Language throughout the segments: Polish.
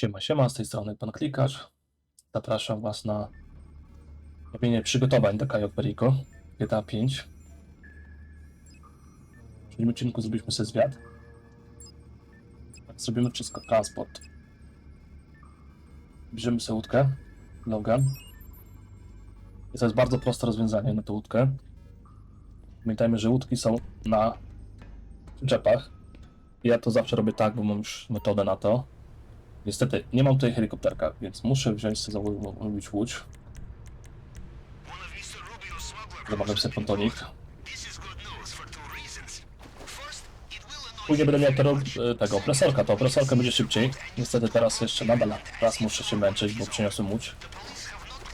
Siema, siema, z tej strony pan Klikacz. Zapraszam was na robienie przygotowań do Cayo Perico GTA 5. W tym odcinku zrobiliśmy sobie zwiat. Zrobimy wszystko, transport. Bierzemy sobie łódkę, Logan. I to jest bardzo proste rozwiązanie na tę łódkę. Pamiętajmy, że łódki są na przyczepach. Ja to zawsze robię tak, bo mam już metodę na to. Niestety, nie mam tutaj helikopterka, więc muszę wziąć sobie zamówić łódź. Zamawiam sobie pontonik. Później będę miał tego, tego opresorka, to opresorka będzie szybciej. Niestety teraz jeszcze nadal raz muszę się męczyć, bo przyniosłem łódź.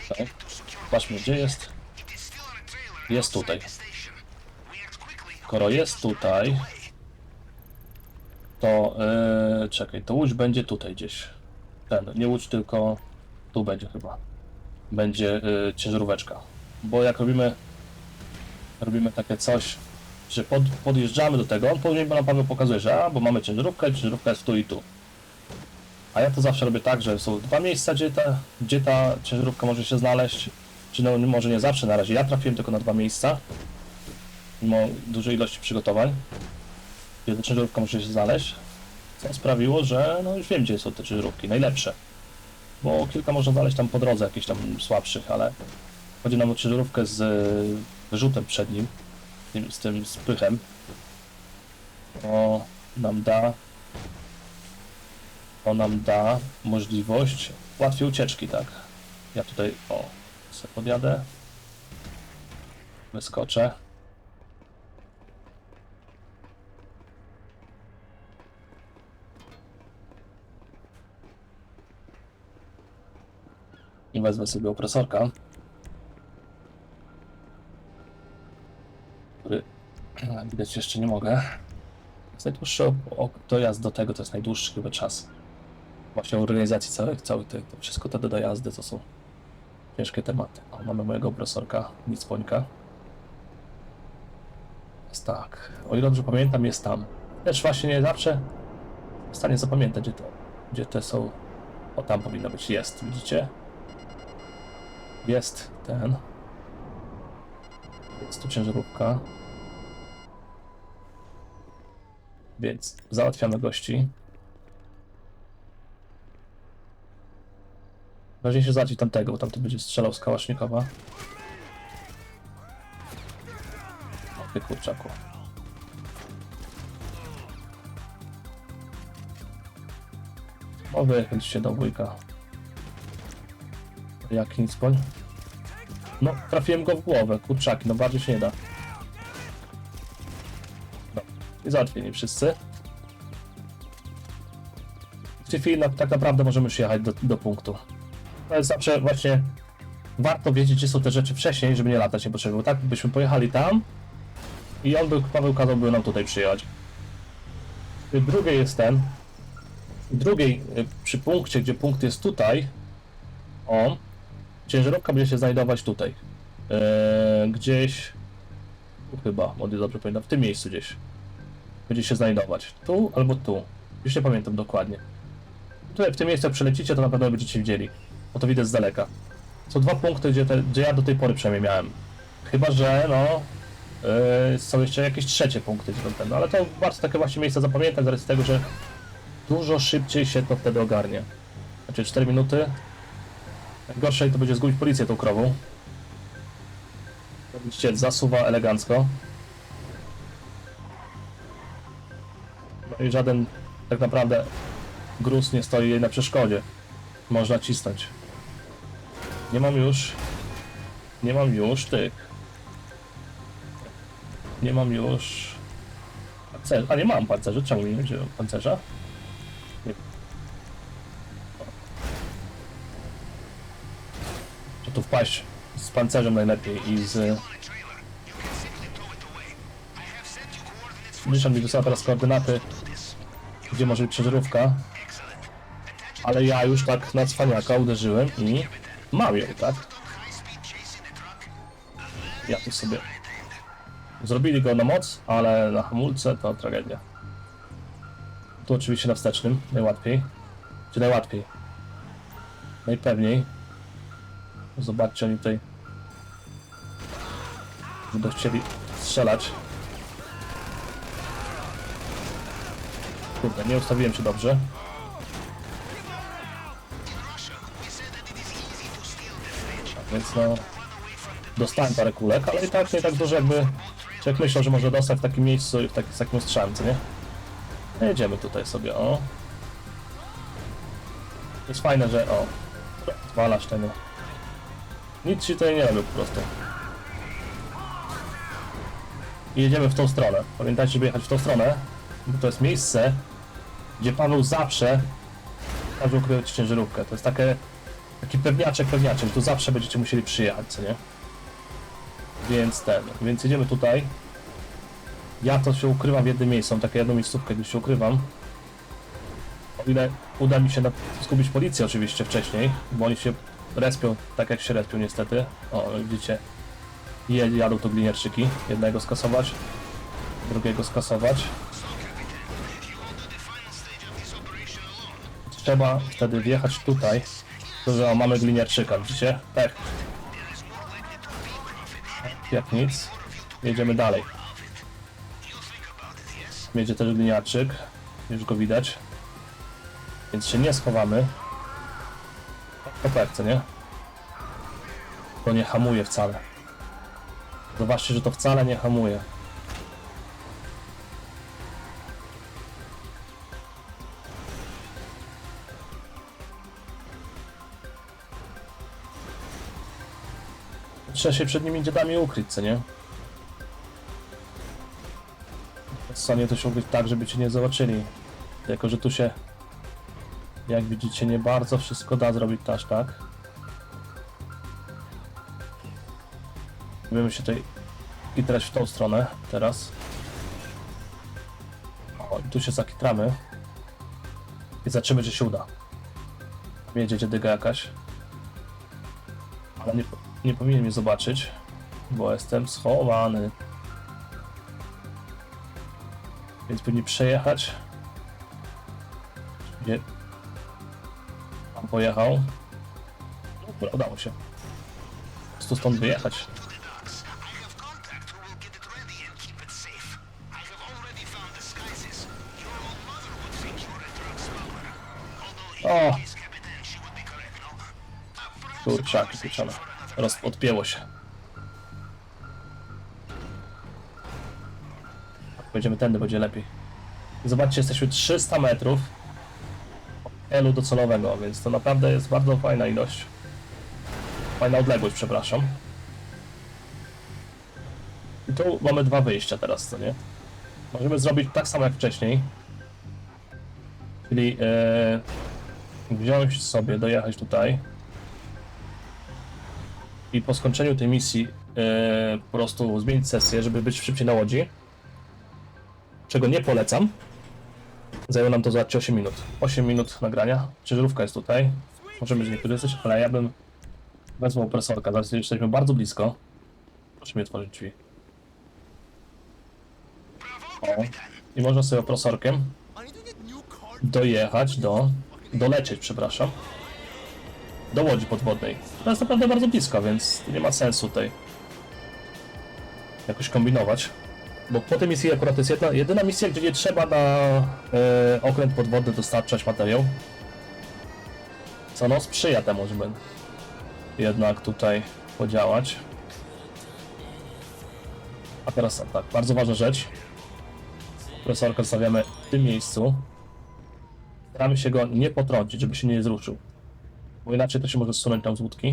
Tak. Zobaczmy, gdzie jest. Jest tutaj. Skoro jest tutaj, to yy, czekaj, to łódź będzie tutaj gdzieś. Ten, nie łódź, tylko tu będzie chyba. Będzie yy, ciężaróweczka. Bo jak robimy robimy takie coś, że pod, podjeżdżamy do tego, on później nam panu pokazuje, że a, bo mamy ciężarówkę, ciężarówka jest tu i tu. A ja to zawsze robię tak, że są dwa miejsca, gdzie ta, gdzie ta ciężarówka może się znaleźć. Czy no, może nie zawsze, na razie ja trafiłem tylko na dwa miejsca. Mimo dużej ilości przygotowań gdzie ta ciężarówka może się znaleźć, co sprawiło, że no już wiem, gdzie są te ciężarówki, najlepsze. Bo kilka można znaleźć tam po drodze, jakichś tam słabszych, ale chodzi nam o ciężarówkę z wyrzutem przed nim, tym- z tym spychem. To nam da to nam da możliwość łatwiej ucieczki, tak. Ja tutaj, o, sobie podjadę, wyskoczę. I wezmę sobie opresorka, który widać jeszcze nie mogę. Jest najdłuższy dojazd do tego, to jest najdłuższy chyba czas. Właśnie organizacji całych, cały te, to wszystko te dojazdy to są ciężkie tematy. O, mamy mojego opresorka, nic pońka. Jest tak, o ile dobrze pamiętam jest tam. Też właśnie nie zawsze w stanie zapamiętać gdzie to, gdzie te są. O tam powinno być, jest, widzicie? Jest ten. Jest tu ciężarówka. Więc załatwiamy gości. Ważniejsze załatwić tamtego, bo tamty będzie strzelał z kałasznikowa. O ty kurczaku. O wychyl do wujka. Jak poń. No, trafiłem go w głowę, kurczaki, no bardziej się nie da. No, i załatwieni wszyscy. W tej chwili tak naprawdę możemy już jechać do, do punktu. To jest zawsze właśnie warto wiedzieć, gdzie są te rzeczy wcześniej, żeby nie latać niepotrzebnie, bo tak byśmy pojechali tam i on by, Paweł kazałby nam tutaj przyjechać. I drugiej jest ten. Drugiej, y, przy punkcie, gdzie punkt jest tutaj, o, ciężarówka będzie się znajdować tutaj. Eee, gdzieś. Chyba, o dobrze pamiętam, w tym miejscu gdzieś. Będzie się znajdować. Tu albo tu. Już nie pamiętam dokładnie. Tutaj w tym miejscu jak przelecicie, to na pewno będziecie widzieli. Bo to widać z daleka. Są dwa punkty, gdzie, te, gdzie ja do tej pory przynajmniej miałem. Chyba, że no. Yy, są jeszcze jakieś trzecie punkty, gdzie ten, no ale to warto takie właśnie miejsca zapamiętać, z racji tego, że dużo szybciej się to wtedy ogarnie. Znaczy 4 minuty, Najgorsze to będzie zgubić policję tą krową. Widzicie, zasuwa elegancko. No i żaden tak naprawdę gruz nie stoi jej na przeszkodzie. Można cisnąć. Nie mam już. Nie mam już tych. Nie mam już. Pancerza. A nie mam pancerza. Czemu nie będzie pancerza? Wpaść z pancerzem najlepiej i z... Ryszard mi wysłał teraz koordynaty, gdzie może być ciężarówka. Ale ja już tak na cwaniaka uderzyłem i mam ją, tak? Ja tu sobie... Zrobili go na moc, ale na hamulce to tragedia. Tu oczywiście na wstecznym, najłatwiej. Czy najłatwiej? Najpewniej. Zobaczcie, oni tutaj będą chcieli strzelać. Kurde, nie ustawiłem się dobrze. Tak, Więc no... Dostałem parę kulek, ale i tak nie tak dużo jakby... Człowiek myślał, że może dostać w takim miejscu i w taki, z takim strzałem, co nie? No Jedziemy tutaj sobie, o. Jest fajne, że o, zwalasz tego. Nic ci tutaj nie robił po prostu. I jedziemy w tą stronę. Pamiętajcie, żeby jechać w tą stronę, bo to jest miejsce, gdzie Paweł zawsze każe ukrywać ciężarówkę. To jest takie, taki pewniaczek, pewniaczek. Tu zawsze będziecie musieli przyjechać, co nie? Więc ten, więc jedziemy tutaj. Ja to się ukrywam w jednym miejscu, mam takie jedną miejscówkę, gdzie się ukrywam. O ile uda mi się zgubić policję oczywiście wcześniej, bo oni się respią tak jak się respią niestety. O, widzicie, jadą tu gliniarczyki. Jednego skasować, drugiego skasować. Trzeba wtedy wjechać tutaj, to mamy gliniarczyka, widzicie? Tak. Jak nic. Jedziemy dalej. Jedzie też gliniarczyk, już go widać. Więc się nie schowamy. Co nie? To nie hamuje wcale. Zobaczcie, że to wcale nie hamuje. Trzeba się przed nimi dziadami ukryć, co nie? W stanie to się ukryć tak, żeby cię nie zobaczyli. Jako, że tu się jak widzicie, nie bardzo wszystko da zrobić aż tak. Będziemy się tutaj kitrać w tą stronę teraz. O, tu się zakitramy. I zobaczymy, czy się uda. Tam Jedzie dziedyga jakaś. Ale nie, nie powinien mnie zobaczyć, bo jestem schowany. Więc powinni przejechać. Tam pojechał. Dobra, udało się. Po prostu stąd wyjechać. O! Kurczaki pieczone. Roz... Odpięło się. Będziemy tędy, będzie lepiej. Zobaczcie, jesteśmy 300 metrów elu docelowego, więc to naprawdę jest bardzo fajna ilość. Fajna odległość, przepraszam. I tu mamy dwa wyjścia teraz, co nie? Możemy zrobić tak samo jak wcześniej. Czyli e, wziąć sobie, dojechać tutaj. I po skończeniu tej misji e, po prostu zmienić sesję, żeby być szybciej na łodzi. Czego nie polecam. Zajęło nam to zobaczcie 8 minut. 8 minut nagrania. Ciężarówka jest tutaj. Możemy z niej korzystać, ale ja bym wezwał opresorka. Zaraz jesteśmy bardzo blisko. Proszę mi otworzyć drzwi. O. I można sobie opresorkiem dojechać do... dolecieć, przepraszam. Do łodzi podwodnej. To jest naprawdę bardzo blisko, więc nie ma sensu tutaj jakoś kombinować. Bo po tej misji akurat jest jedna, jedyna misja, gdzie nie trzeba na e, okręt podwodny dostarczać materiał. Co no sprzyja temu, żeby jednak tutaj podziałać. A teraz tak, bardzo ważna rzecz. Presorkę stawiamy w tym miejscu. Staramy się go nie potrącić, żeby się nie zruszył. Bo inaczej to się może zsunąć tam z łódki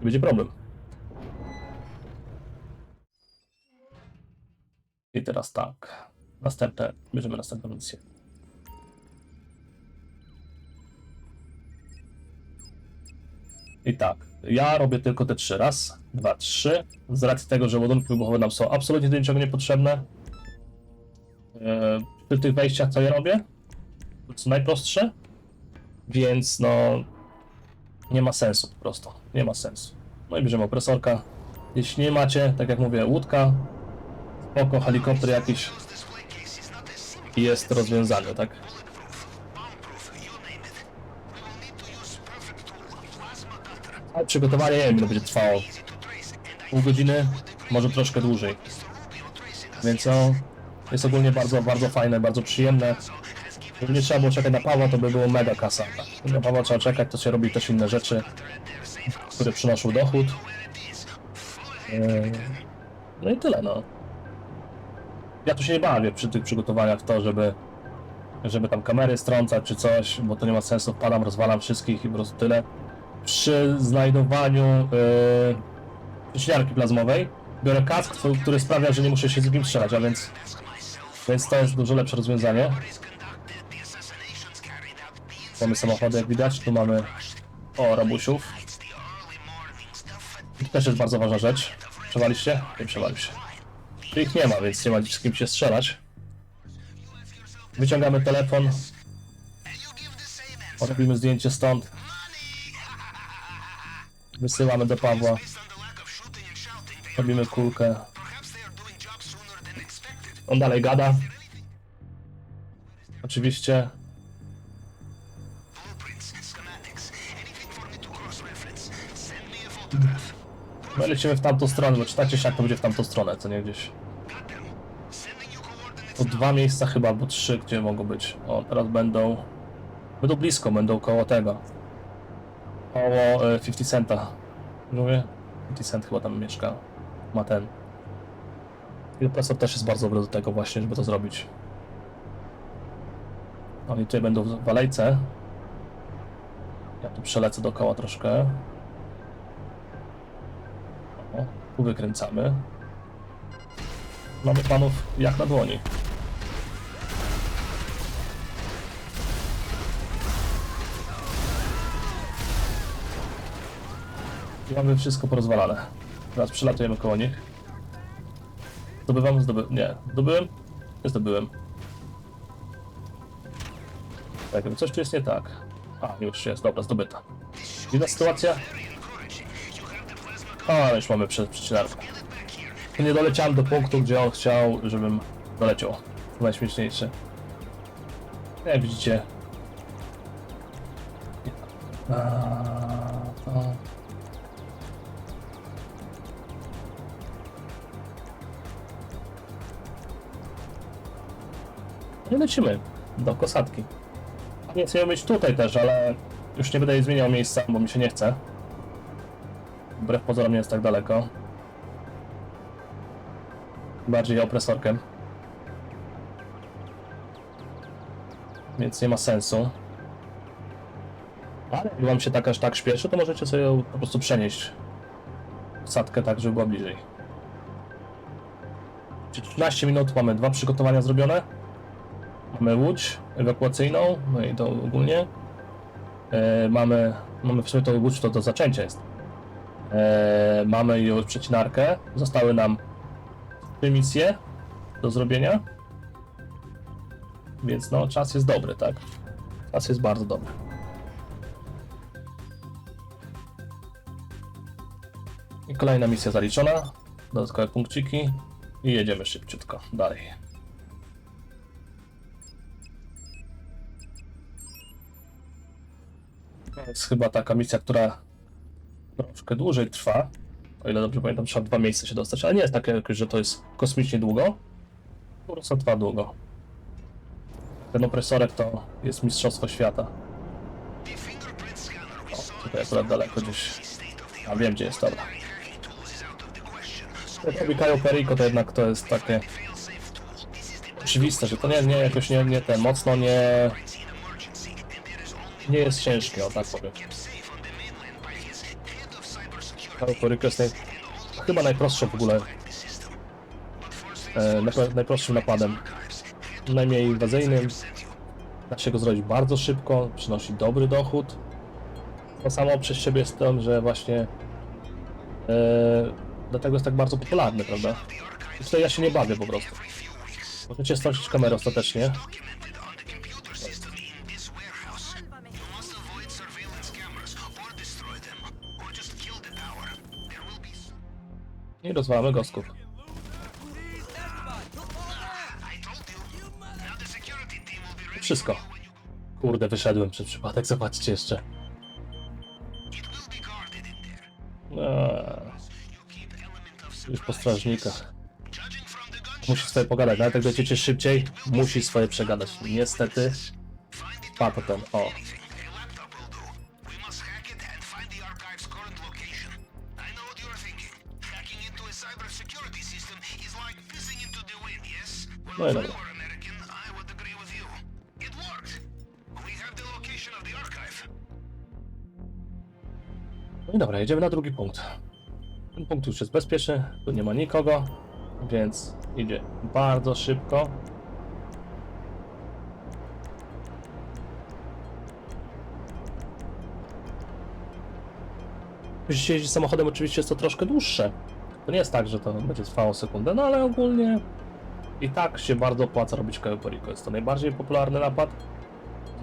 i będzie problem. I teraz tak. Następne, bierzemy następną misję. I tak, ja robię tylko te trzy. Raz, dwa, trzy. Z racji tego, że ładunki wybuchowe nam są absolutnie do niczego niepotrzebne. Eee, Przy tych wejściach co ja robię? To są najprostsze. Więc no... Nie ma sensu po prostu. Nie ma sensu. No i bierzemy opresorka. Jeśli nie macie, tak jak mówię, łódka, spoko, helikopter jakiś jest rozwiązanie, tak? Ale przygotowanie nie wiem ile będzie trwało. Pół godziny, może troszkę dłużej. Więc no, jest ogólnie bardzo, bardzo fajne, bardzo przyjemne. Gdyby nie trzeba było czekać na Pawła, to by było mega kasa. Na Pawła trzeba czekać, to się robi też inne rzeczy, które przynoszą dochód. Yy, No i tyle, no. Ja tu się nie bawię przy tych przygotowaniach w to, żeby, żeby tam kamery strącać czy coś, bo to nie ma sensu. Wpadam, rozwalam wszystkich i po prostu tyle. Przy znajdowaniu yy, plazmowej biorę kask, który sprawia, że nie muszę się z nim strzelać, a więc, więc to jest dużo lepsze rozwiązanie. Mamy samochody, jak widać, tu mamy o, rabusiów. I to też jest bardzo ważna rzecz. Przewaliście? Nie przewalił się. Tu ich nie ma, więc nie ma z kim się strzelać. Wyciągamy telefon. Robimy zdjęcie stąd. Wysyłamy do Pawła. Robimy kulkę. On dalej gada. Oczywiście. No lecimy w tamtą stronę, bo czytacie się jak to będzie w tamtą stronę, co nie gdzieś. To dwa miejsca chyba, albo trzy, gdzie mogą być. O, teraz będą... Będą blisko, będą koło tego. Koło e, 50 Centa. Mówię? 50 Cent chyba tam mieszka. Ma ten. I profesor też jest bardzo dobry do tego właśnie, żeby to zrobić. Oni tutaj będą w alejce. Ja tu przelecę dookoła troszkę. Wykręcamy. Mamy panów jak na dłoni. Mamy wszystko porozwalane. Teraz przylatujemy koło nich. Zdobywam, zdoby... Nie, zdobyłem? Nie zdobyłem. Tak, coś tu jest nie tak. A, już jest, dobra, zdobyta. Inna sytuacja? A, już mamy przed przecinarką. Tu nie doleciałem do punktu, gdzie on chciał, żebym doleciał. To najśmieszniejsze. Jak widzicie. A, to... I lecimy do kosatki. Nie chcę ją mieć tutaj też, ale już nie będę jej zmieniał miejsca, bo mi się nie chce. Wbrew pozorom nie jest tak daleko. Bardziej opresorkiem. Więc nie ma sensu. Ale jak wam się tak aż tak śpieszy, to możecie sobie po prostu przenieść. Sadkę tak, żeby była bliżej. Czyli 13 minut, mamy dwa przygotowania zrobione. Mamy łódź ewakuacyjną, no i to ogólnie. E, mamy, mamy w sumie to łódź, to do zaczęcia jest. E, mamy już przecinarkę. Zostały nam trzy misje do zrobienia. Więc no, czas jest dobry, tak? Czas jest bardzo dobry. I kolejna misja zaliczona. Dodatkowe punkciki. I jedziemy szybciutko dalej. To jest chyba taka misja, która troszkę dłużej trwa. O ile dobrze pamiętam, trzeba dwa miejsca się dostać, ale nie jest takie że to jest kosmicznie długo. Po prostu trwa długo. Ten opresorek to jest Mistrzostwo Świata. O, tutaj akurat daleko gdzieś. A wiem gdzie jest, dobra. Robi Kajo Perico, to jednak to jest takie oczywiste, że to nie, nie jakoś nie, nie ten, mocno nie nie jest ciężkie, o tak powiem. Perico jest naj, chyba najprostszą w ogóle e, najpro- najprostszym napadem. Najmniej inwazyjnym. Da się go zrobić bardzo szybko, przynosi dobry dochód. To samo przez siebie jest to, że właśnie e, dlatego jest tak bardzo popularny, prawda? I tutaj ja się nie bawię po prostu. Możecie strącić kamerę ostatecznie. I rozwalamy gosków. Wszystko. Kurde, wyszedłem przez przypadek, zobaczcie jeszcze. Eee, już po strażnikach. Musi swoje pogadać, nawet jak będziecie szybciej, musi swoje przegadać. Niestety. Pa to ten, o. of the archive. No i dobra, jedziemy na drugi punkt. Ten punkt już jest bezpieczny, tu nie ma nikogo, więc idzie bardzo szybko. Jeśli jeździ samochodem, oczywiście jest to troszkę dłuższe. To nie jest tak, że to będzie trwało sekundę, no ale ogólnie i tak się bardzo opłaca robić Cayo Perico. Jest to najbardziej popularny napad.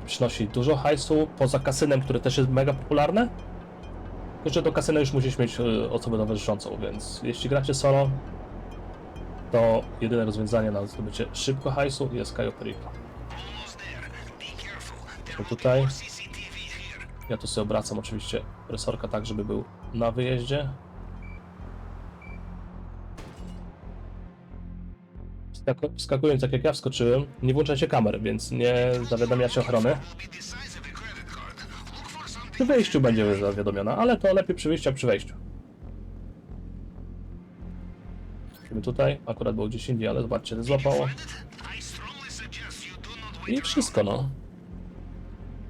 Przynosi dużo hajsu, poza kasynem, które też jest mega popularne. Tylko, że do kasyna już musisz mieć y, osobę towarzyszącą, więc jeśli gracie solo, to jedyne rozwiązanie na zdobycie szybko hajsu jest. There To tutaj. Ja tu sobie obracam oczywiście resorka tak, żeby był na wyjeździe. Wskaku- Wskakując tak jak ja wskoczyłem, nie włączajcie kamer, więc nie zawiadamiacie ochrony. Przy wyjściu będzie zawiadomiona, ale to lepiej przy wyjściu, a przy wejściu. Musimy tutaj, akurat było gdzieś indziej, ale zobaczcie, złapało. I wszystko, no.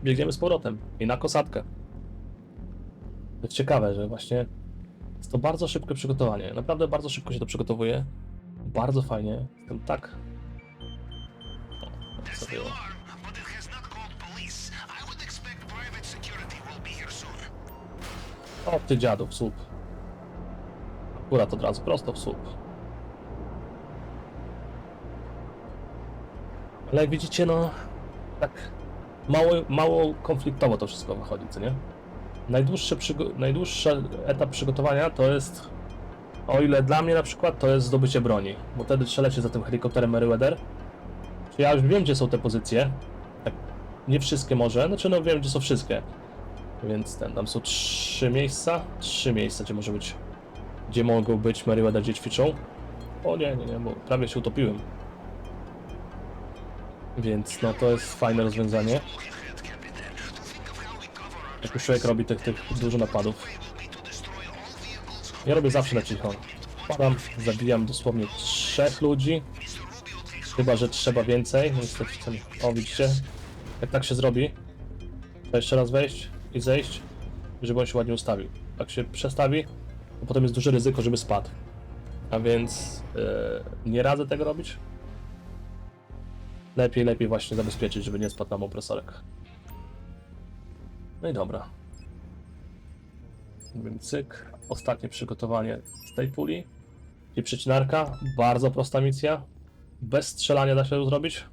Biegniemy z powrotem. I na kosatkę. To jest ciekawe, że właśnie jest to bardzo szybkie przygotowanie. Naprawdę bardzo szybko się to przygotowuje. Bardzo fajnie. Jestem tak... O, tak sobie... ty dziadu, w słup. Akurat od razu, prosto w słup. Ale jak widzicie, no... Tak... Mało, mało konfliktowo to wszystko wychodzi, co nie? Najdłuższy, najdłuższy etap przygotowania to jest... O ile dla mnie na przykład, to jest zdobycie broni. Bo wtedy trzeba lecieć za tym helikopterem Meriwether. Czy ja już wiem, gdzie są te pozycje. Tak, nie wszystkie może, znaczy no wiem, gdzie są wszystkie. Więc ten, tam są trzy miejsca, trzy miejsca, gdzie może być, gdzie mogą być Meriwether, gdzie ćwiczą. O nie, nie, nie, bo prawie się utopiłem. Więc no to jest fajne rozwiązanie. Jak już człowiek robi tych, tych dużo napadów. Ja robię zawsze na cicho. Wpadam, zabijam dosłownie trzech ludzi. Chyba, że trzeba więcej. Niestety, o widzicie, jak tak się zrobi, to jeszcze raz wejść i zejść, żeby on się ładnie ustawił. Jak się przestawi, to potem jest duże ryzyko, żeby spadł. A więc e, nie radzę tego robić. Lepiej, lepiej właśnie zabezpieczyć, żeby nie spadł nam opresorek. No i dobra. Więc cyk. Ostatnie przygotowanie z tej puli. I przecinarka. Bardzo prosta misja. Bez strzelania da się zrobić.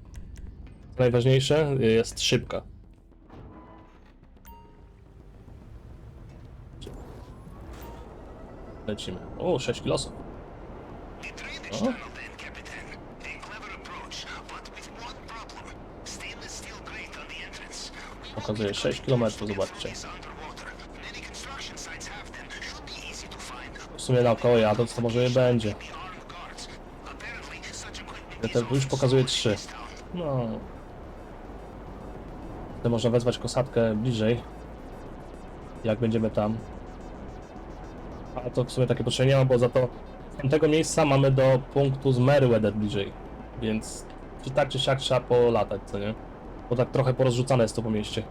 Najważniejsze jest szybka. Lecimy. O, 6 kilosów. The trade Oh. is channeled sumie naokoło jadąc to może je będzie. Ja już pokazuje sold in 3. this town. No. To można wezwać kosatkę bliżej. Jak będziemy tam. A to w sumie takie potrzeby nie ma, bo za to z miejsca mamy do punktu z Meriwether bliżej. Więc czy tak czy siak trzeba polatać, co nie? Bo tak trochę porozrzucane jest to po mieście.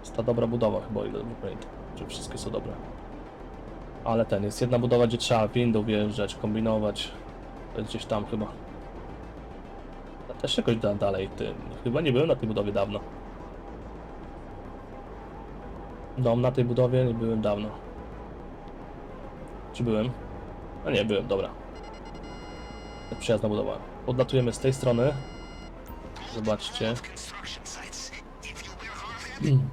Jest ta dobra budowa chyba, ile dobrze pamiętam. Że wszystkie są dobre. Ale ten, jest jedna budowa, gdzie trzeba windą wjeżdżać, kombinować. To jest gdzieś tam chyba. Ja też jakoś da, dalej, ty. Chyba nie byłem na tej budowie dawno. Dom na tej budowie nie byłem dawno. Czy byłem? A nie, byłem, dobra. Przyjazna budowa. Podlatujemy z tej strony. Zobaczcie. Mm.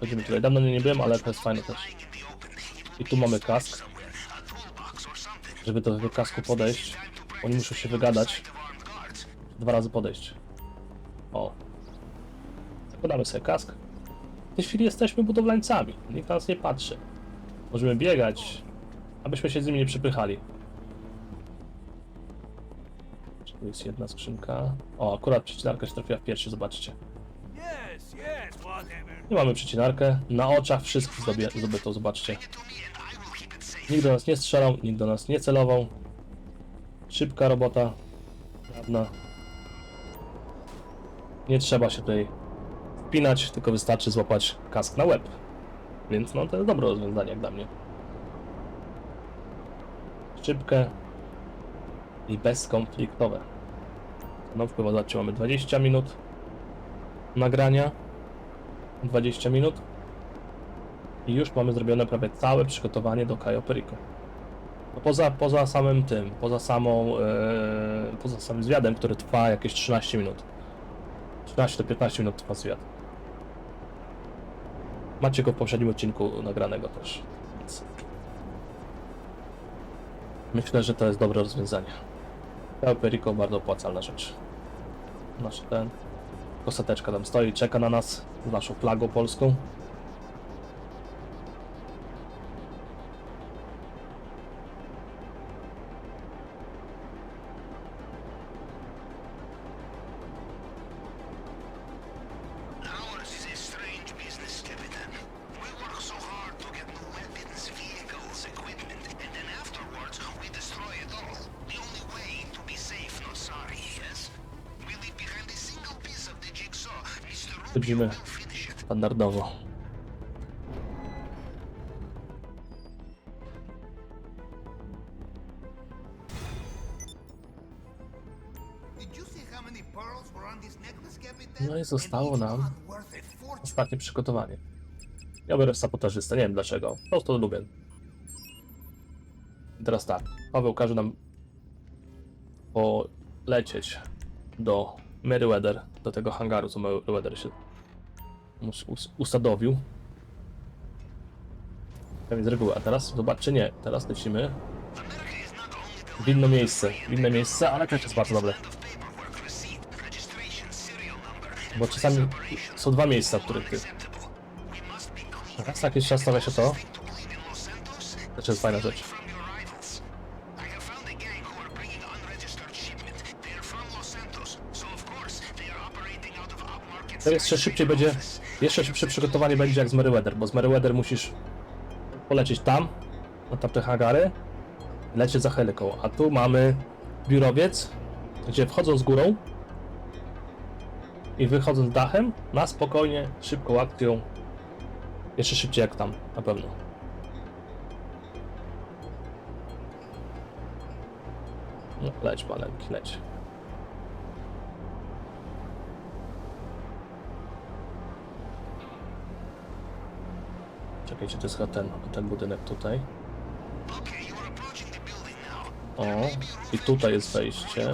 Chodzimy tutaj. Dawno nie byłem, ale to jest fajne też. I tu mamy kask. Żeby do tego kasku podejść, oni muszą się wygadać. Dwa razy podejść. O. Zakładamy sobie kask. tej chwili jesteśmy budowlańcami. Nikt na nas nie patrzy. Możemy biegać, abyśmy się z nimi nie przypychali. Tu jest jedna skrzynka? O, akurat przecinarka się trafiła w pierwszy, zobaczcie. Yes, yes, whatever. Nie mamy przecinarkę. Na oczach wszystkich zobaczcie. It to safe. Nikt do nas nie strzelał, nikt do nas nie celował. Szybka robota. Żadna. Nie trzeba się tutaj wpinać, tylko wystarczy złapać kask na łeb. Więc no to jest dobre rozwiązanie jak dla mnie. Szybkie i bezkonfliktowe. No wpływa, zobaczcie, mamy 20 minut nagrania. 20 minut. I już mamy zrobione prawie całe przygotowanie do Cayo Perico. No poza, poza samym tym, poza samą, e, poza samym zwiadem, który trwa jakieś 13 minut. 13 do 15 minut trwa zwiad. Macie go w poprzednim odcinku nagranego też. Więc myślę, że to jest dobre rozwiązanie. Cayo Perico bardzo opłacalna rzecz. Nasz ten. Kosateczka tam stoi, czeka na nas z naszą flagą polską. Ours is a strange business, Capitan. We work so hard to get new weapons, vehicles, equipment, and then afterwards we destroy it all. The only way to be safe, no sorry, yes? We leave behind a single piece of the jigsaw. Mr. Rubio Widzimy. Standardowo. No i zostało nam ostatnie przygotowanie. Ja biorę sabotażystę, nie wiem dlaczego. Po prostu lubię. I teraz tak, Paweł każe nam polecieć do Meriwether, do tego hangaru, co Meriwether się us- us- usadowił. Tak z reguły, a teraz zobaczcie, nie, teraz lecimy w inne miejsce, w inne miejsce, ale też jest bardzo dobre. Bo czasami są dwa miejsca, w których ty. Raz na jakiś czas stawia się to, to jest fajna rzecz. To jeszcze szybciej będzie, jeszcze szybsze przygotowanie będzie jak z Meriwether, bo z Meriwether musisz polecieć tam, na tamte hangary, lecieć za heliką, a tu mamy biurowiec, gdzie wchodząc górą i wychodząc dachem, na spokojnie, szybką akcją, jeszcze szybciej jak tam, na pewno. No, leć maleńki, leć. Czekajcie, to jest chyba ten, ten budynek tutaj. O, i tutaj jest wejście.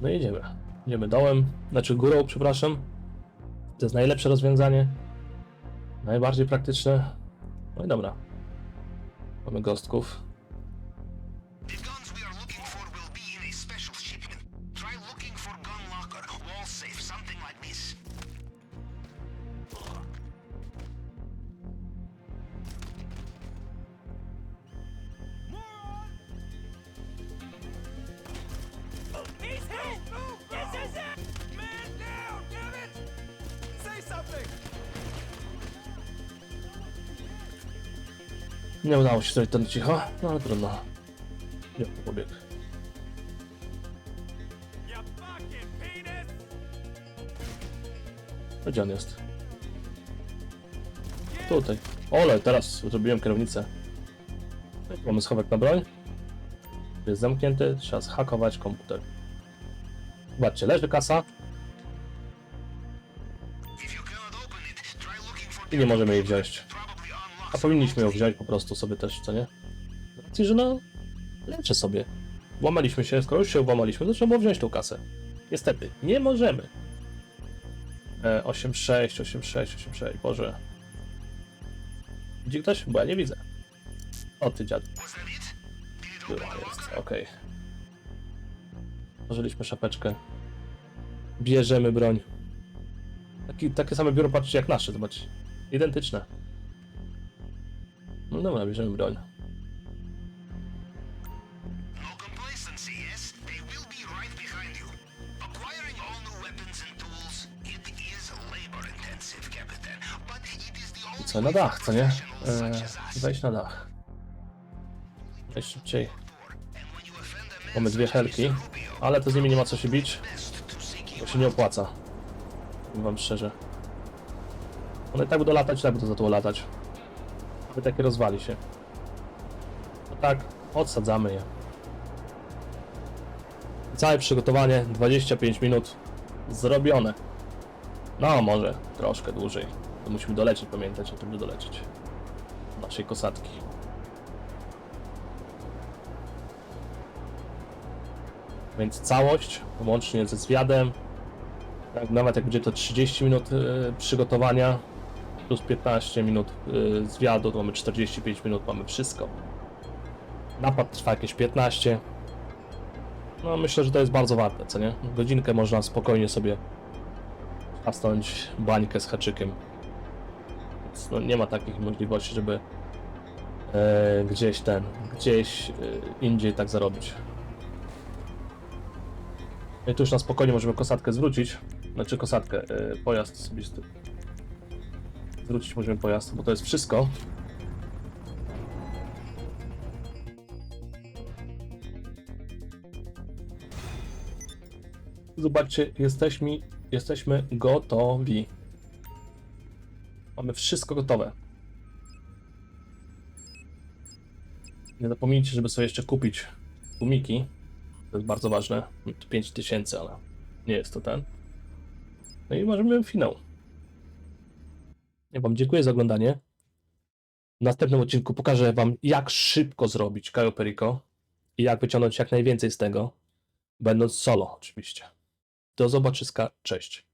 No i jedziemy. Idziemy dołem, znaczy górą, przepraszam. To jest najlepsze rozwiązanie. Najbardziej praktyczne. No i dobra. Mamy gostków. Nie udało się zrobić ten cicho, no ale trudno. Gdzie pobiegł? Gdzie on jest? Tutaj. Ole, teraz zrobiłem kierownicę. Mamy schowek na broń. Jest zamknięty, trzeba zhakować komputer. Zobaczcie, leży kasa i nie możemy jej wziąć. A powinniśmy ją wziąć po prostu sobie też, co nie? Z racji, że no, leczę sobie. Włamaliśmy się, skoro już się włamaliśmy, to trzeba było wziąć tą kasę. Niestety, nie możemy. E, 86, 86, 86, Boże. Widzi ktoś? Bo ja nie widzę. O ty dziad. Była, jest, okej. Otworzyliśmy szapeczkę. Bierzemy broń. Taki, takie same biuro, patrzcie jak nasze, zobaczcie. Identyczne. No dobra, bierzemy broń. Co, na dach, co nie? Eee, wejść na dach. Najszybciej. Mamy dwie helki, ale to z nimi nie ma co się bić, to się nie opłaca. Powiem wam szczerze. One tak będą latać, tak będą za to latać. Aby takie rozwali się. No tak, odsadzamy je. Całe przygotowanie, 25 minut zrobione. No, może troszkę dłużej. To musimy dolecieć, pamiętać o tym, by dolecieć. Naszej kosatki. Więc całość, łącznie ze zwiadem, tak, nawet jak będzie to 30 minut y, przygotowania, plus 15 minut y, zwiadu, to mamy 45 minut, mamy wszystko. Napad trwa jakieś 15. No myślę, że to jest bardzo warte, co nie? Godzinkę można spokojnie sobie zasnąć bańkę z haczykiem. Więc no, nie ma takich możliwości, żeby e, gdzieś ten, gdzieś e, indziej tak zarobić. No I tu już na spokojnie możemy kosatkę zwrócić. Znaczy kosatkę, e, pojazd osobisty. Zwrócić możemy pojazd, bo to jest wszystko. Zobaczcie, jesteśmy, jesteśmy gotowi. Mamy wszystko gotowe. Nie zapomnijcie, żeby sobie jeszcze kupić gumiki. To jest bardzo ważne. To 5000, ale nie jest to ten. No i możemy finał. Ja Wam dziękuję za oglądanie. W następnym odcinku pokażę Wam, jak szybko zrobić Cayo Perico i jak wyciągnąć jak najwięcej z tego, będąc solo oczywiście. Do zobaczyska, cześć.